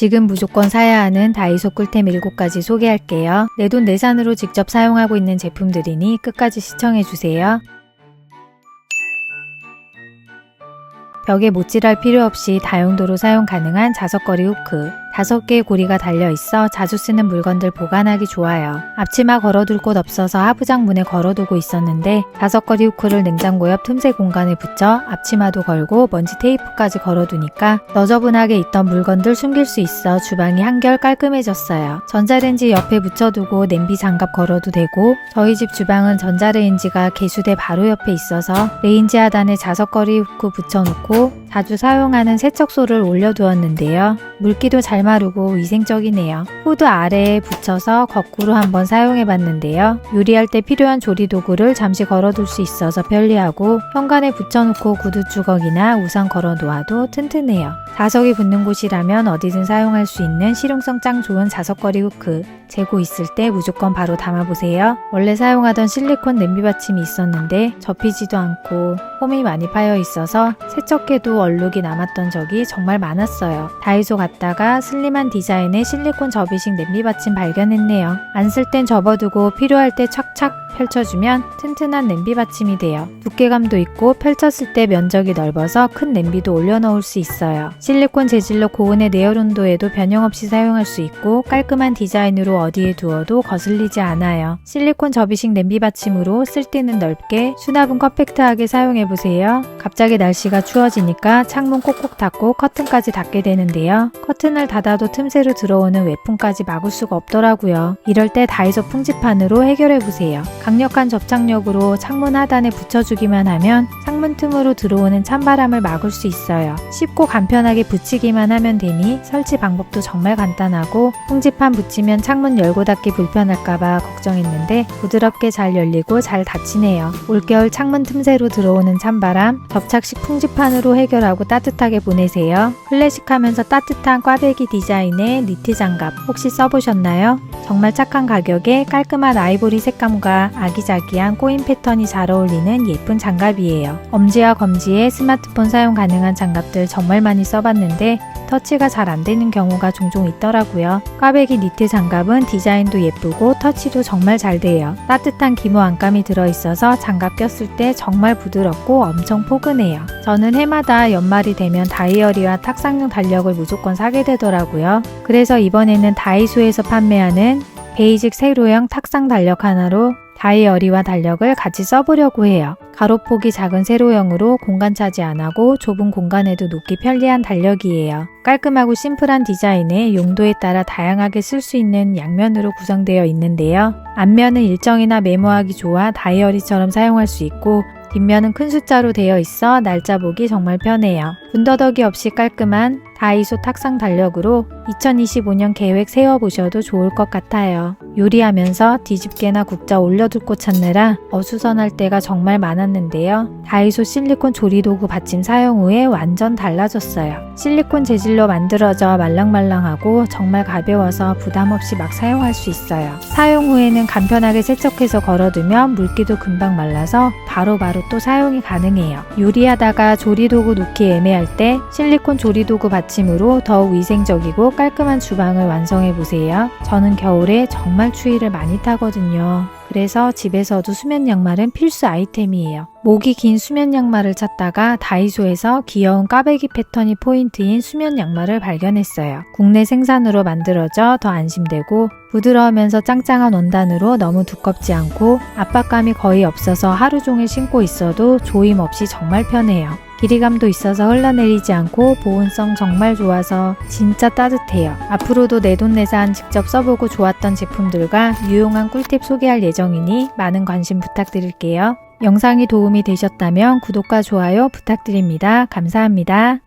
지금 무조건 사야 하는 다이소 꿀템 7가지 소개할게요. 내돈 내산으로 직접 사용하고 있는 제품들이니 끝까지 시청해주세요. 벽에 못질할 필요 없이 다용도로 사용 가능한 자석거리 후크. 다섯 개의 고리가 달려 있어 자주 쓰는 물건들 보관하기 좋아요. 앞치마 걸어둘 곳 없어서 하부장 문에 걸어두고 있었는데 자석거리 후크를 냉장고 옆 틈새 공간에 붙여 앞치마도 걸고 먼지 테이프까지 걸어두니까 너저분하게 있던 물건들 숨길 수 있어 주방이 한결 깔끔해졌어요. 전자레인지 옆에 붙여두고 냄비 장갑 걸어도 되고 저희 집 주방은 전자레인지가 개수대 바로 옆에 있어서 레인지 하단에 자석거리 후크 붙여놓고 자주 사용하는 세척소를 올려두었는데요. 물기도 잘 마르고 위생적이네요. 후드 아래에 붙여서 거꾸로 한번 사용해봤는데요. 요리할 때 필요한 조리 도구를 잠시 걸어둘 수 있어서 편리하고 현관에 붙여놓고 구두 주걱이나 우산 걸어놓아도 튼튼해요. 자석이 붙는 곳이라면 어디든 사용할 수 있는 실용성 짱 좋은 자석거리 후크. 재고 있을 때 무조건 바로 담아보세요. 원래 사용하던 실리콘 냄비 받침이 있었는데 접히지도 않고 홈이 많이 파여 있어서 세척해도 얼룩이 남았던 적이 정말 많았어요. 다이소 갔다가 슬림한 디자인의 실리콘 접이식 냄비 받침 발견했네요. 안 쓸 땐 접어두고 필요할 때 착착 펼쳐주면 튼튼한 냄비 받침이 돼요. 두께감도 있고 펼쳤을 때 면적이 넓어서 큰 냄비도 올려놓을 수 있어요. 실리콘 재질로 고온의 내열 온도에도 변형 없이 사용할 수 있고 깔끔한 디자인으로 어디에 두어도 거슬리지 않아요. 실리콘 접이식 냄비 받침으로 쓸 때는 넓게 수납은 컴팩트하게 사용해보세요. 갑자기 날씨가 추워지니까 창문 꼭꼭 닫고 커튼까지 닫게 되는데요. 커튼을 닫아도 틈새로 들어오는 외풍까지 막을 수가 없더라고요. 이럴 때 다이소 풍지판으로 해결해보세요. 강력한 접착력으로 창문 하단에 붙여주기만 하면 창문 틈으로 들어오는 찬바람을 막을 수 있어요. 쉽고 간편하게 붙이기만 하면 되니 설치 방법도 정말 간단하고 풍지판 붙이면 창문 열고 닫기 불편할까봐 걱정했는데 부드럽게 잘 열리고 잘 닫히네요. 올겨울 창문 틈새로 들어오는 찬바람 접착식 풍지판으로 해결 하고 따뜻하게 보내세요. 클래식하면서 따뜻한 꽈배기 디자인의 니트 장갑 혹시 써보셨나요? 정말 착한 가격에 깔끔한 아이보리 색감과 아기자기한 꼬인 패턴이 잘 어울리는 예쁜 장갑이에요. 엄지와 검지에 스마트폰 사용 가능한 장갑들 정말 많이 써봤는데 터치가 잘 안 되는 경우가 종종 있더라고요. 꽈배기 니트 장갑은 디자인도 예쁘고 터치도 정말 잘 돼요. 따뜻한 기모 안감이 들어있어서 장갑 꼈을 때 정말 부드럽고 엄청 포근해요. 저는 해마다 연말이 되면 다이어리와 탁상용 달력을 무조건 사게 되더라고요. 그래서 이번에는 다이소에서 판매하는 베이직 세로형 탁상 달력 하나로 다이어리와 달력을 같이 써보려고 해요. 가로폭이 작은 세로형으로 공간 차지 안 하고 좁은 공간에도 놓기 편리한 달력이에요. 깔끔하고 심플한 디자인에 용도에 따라 다양하게 쓸 수 있는 양면으로 구성되어 있는데요. 앞면은 일정이나 메모하기 좋아 다이어리처럼 사용할 수 있고 뒷면은 큰 숫자로 되어 있어 날짜 보기 정말 편해요. 군더더기 없이 깔끔한 다이소 탁상 달력으로 2025년 계획 세워보셔도 좋을 것 같아요. 요리하면서 뒤집개나 국자 올려둘 곳 찾느라 어수선할 때가 정말 많았는데요. 다이소 실리콘 조리도구 받침 사용 후에 완전 달라졌어요. 실리콘 재질로 만들어져 말랑말랑하고 정말 가벼워서 부담 없이 막 사용할 수 있어요. 사용 후에는 간편하게 세척해서 걸어두면 물기도 금방 말라서 바로바로 또 사용이 가능해요. 요리하다가 조리도구 놓기 애매할 때 실리콘 조리도구 받침으로 더욱 위생적이고 깔끔한 주방을 완성해 보세요. 저는 겨울에 정말 추위를 많이 타거든요. 그래서 집에서도 수면 양말은 필수 아이템이에요. 목이 긴 수면 양말을 찾다가 다이소에서 귀여운 까베기 패턴이 포인트인 수면 양말을 발견했어요. 국내 생산으로 만들어져 더 안심되고 부드러우면서 짱짱한 원단으로 너무 두껍지 않고 압박감이 거의 없어서 하루 종일 신고 있어도 조임 없이 정말 편해요. 길이감도 있어서 흘러내리지 않고 보온성 정말 좋아서 진짜 따뜻해요. 앞으로도 내돈내산 직접 써보고 좋았던 제품들과 유용한 꿀팁 소개할 예정이니 많은 관심 부탁드릴게요. 영상이 도움이 되셨다면 구독과 좋아요 부탁드립니다. 감사합니다.